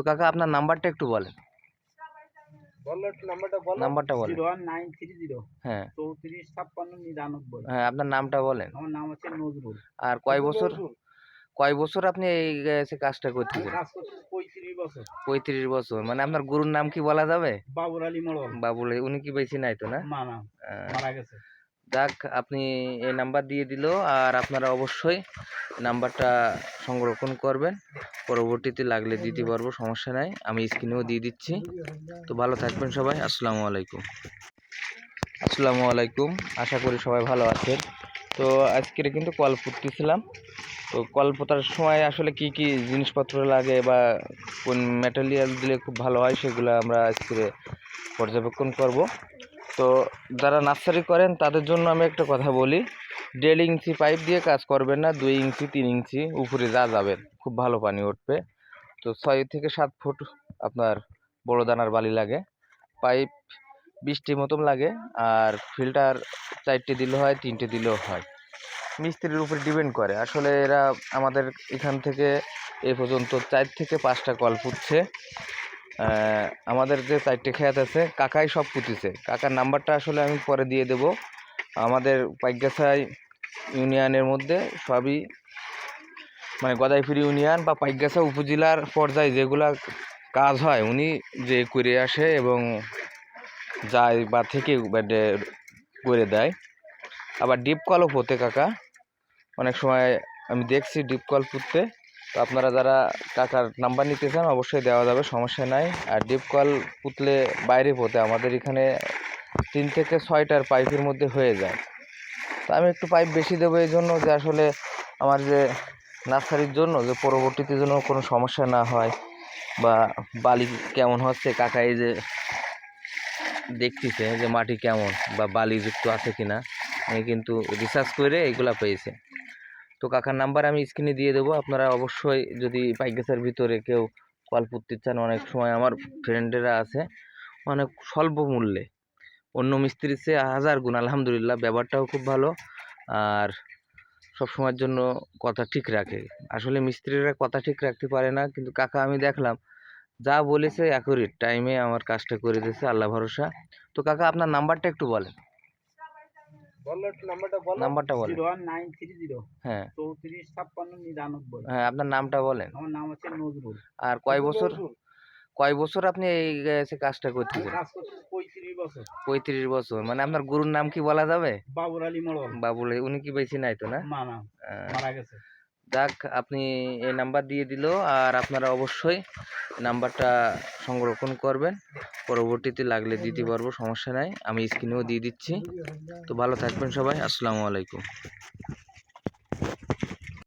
তো কাকা আপনার নাম্বারটা একটু বলেন। নাম্বারটা হ্যাঁ। হ্যাঁ আপনার নামটা বলেন। আমার নাম হচ্ছে নজরুল। আর কয় বছর। কয় বছর আপনি এই কাজটা করতেছেন? পঁয়ত্রিশ বছর। পঁয়ত্রিশ বছর। মানে আপনার গুরুর নাম কি বলা যাবে? বাবুর আলী মড়ল। বাবুল উনি কি বেশি নাই তো না? মারা গেছে। যাক, আপনি এই নাম্বার দিয়ে দিল আর আপনারা অবশ্যই নাম্বারটা সংরক্ষণ করবেন। পরবর্তীতে লাগলে দিতে পারব, সমস্যা নাই। আমি স্ক্রিনেও দিয়ে দিচ্ছি। তো ভালো থাকবেন সবাই। আসসালামু আলাইকুম। আসসালামু আলাইকুম। আশা করি সবাই ভালো আছেন। তো আজকের কিন্তু কল পুঁততেছিলাম। তো কল পোতার সময় আসলে কি কি জিনিসপত্র লাগে বা কোন ম্যাটেরিয়াল দিলে খুব ভালো হয়, সেগুলো আমরা আজকে পর্যবেক্ষণ করব। তো যারা নার্সারি করেন তাদের জন্য আমি একটা কথা বলি। দেড় ইঞ্চি পাইপ দিয়ে কাজ করবেন না দুই ইঞ্চি তিন ইঞ্চি উপরে যা যাবেন খুব ভালো পানি উঠবে। তো ছয় থেকে সাত ফুট আপনার বড় দানার বালি লাগে। পাইপ বিশটি মতন লাগে আর ফিল্টার চারটে দিলে হয় তিনটে দিলেও হয়। মিস্ত্রির উপর ডিপেন্ড করে। আসলে এরা আমাদের এখান থেকে এ পর্যন্ত চার থেকে পাঁচটা কল আহ, আমাদের যে চারটে খেত আছে, কাকাই সব পুঁতিছে। কাকার নাম্বারটা আসলে আমি পরে দিয়ে দেব। আমাদের পাইকগাছাই ইউনিয়নের মধ্যে সবই মানে গদাইপুরি ইউনিয়ন বা পাইকগাছা উপজেলার পর্যায়ে যেগুলা কাজ হয়, উনি যে করে আসে এবং যায় বা থেকে করে দেয়। আবার ডিপ কলও পোতে কাকা। অনেক সময় আমি দেখছি ডিপ কল পুঁততে। তো আপনারা যারা কাকার নাম্বার নিতে চান অবশ্যই দেওয়া যাবে, সমস্যা নাই। আর ডিপ কল পুতলে বাইরে পোতে, আমাদের এখানে তিন থেকে ছয়টার পাইপের মধ্যে হয়ে যায়। তো আমি একটু পাইপ বেশি দেবো এই জন্য যে আসলে আমার যে নার্সারির জন্য, যে পরবর্তীতে যেন কোনো সমস্যা না হয়, বা বালি কেমন হচ্ছে, কাকা এই যে দেখতেছে যে মাটি কেমন, বা বালিযুক্ত আছে কিনা আমি কিন্তু রিসার্চ করে এইগুলা পেয়েছে। তো কাকার নাম্বার আমি স্ক্রিনে দিয়ে দেবো। আপনারা অবশ্যই যদি পাইকেসের ভিতরে কেউ কল পুঁততে চান, অনেক সময় আমার ফ্রেন্ডেরা আছে, অনেক স্বল্প মূল্যে। অন্য মিস্ত্রির চেয়ে হাজার গুণ, আলহামদুলিল্লাহ, ব্যবহারটাও খুব ভালো। আর সব সময়ের জন্য কথা ঠিক রাখে। আসলে মিস্ত্রিরা কথা ঠিক রাখতে পারে না, কিন্তু কাকা আমি দেখলাম, যা বলেছে অ্যাকুরেট টাইমে আমার কাজটা করে দিয়েছে, আল্লাহ ভরসা। তো কাকা, আপনার নাম্বারটা একটু বলেন। নাম্বারটা বলেন। হ্যাঁ। হ্যাঁ আপনার নামটা বলেন। আমার নাম হচ্ছে নজরুল। আর কয় বছর। কয় বছর আপনি এই কাজটা করতেছেন? পঁয়ত্রিশ বছর। মানে আপনার গুরুর নাম কি বলা যাবে? বাবুর আলী মড়ল। বাবুল উনি কি বেশি নাই তো না? মারা গেছে। যাক আপনি এই নাম্বার দিয়ে দিল আর আপনারা অবশ্যই নাম্বারটা সংরক্ষণ করবেন। পরবর্তীতে লাগলে দিতে পারব, সমস্যা নাই। আমি স্ক্রিনেও দিয়ে দিচ্ছি। তো ভালো থাকবেন সবাই, আসসালামু আলাইকুম।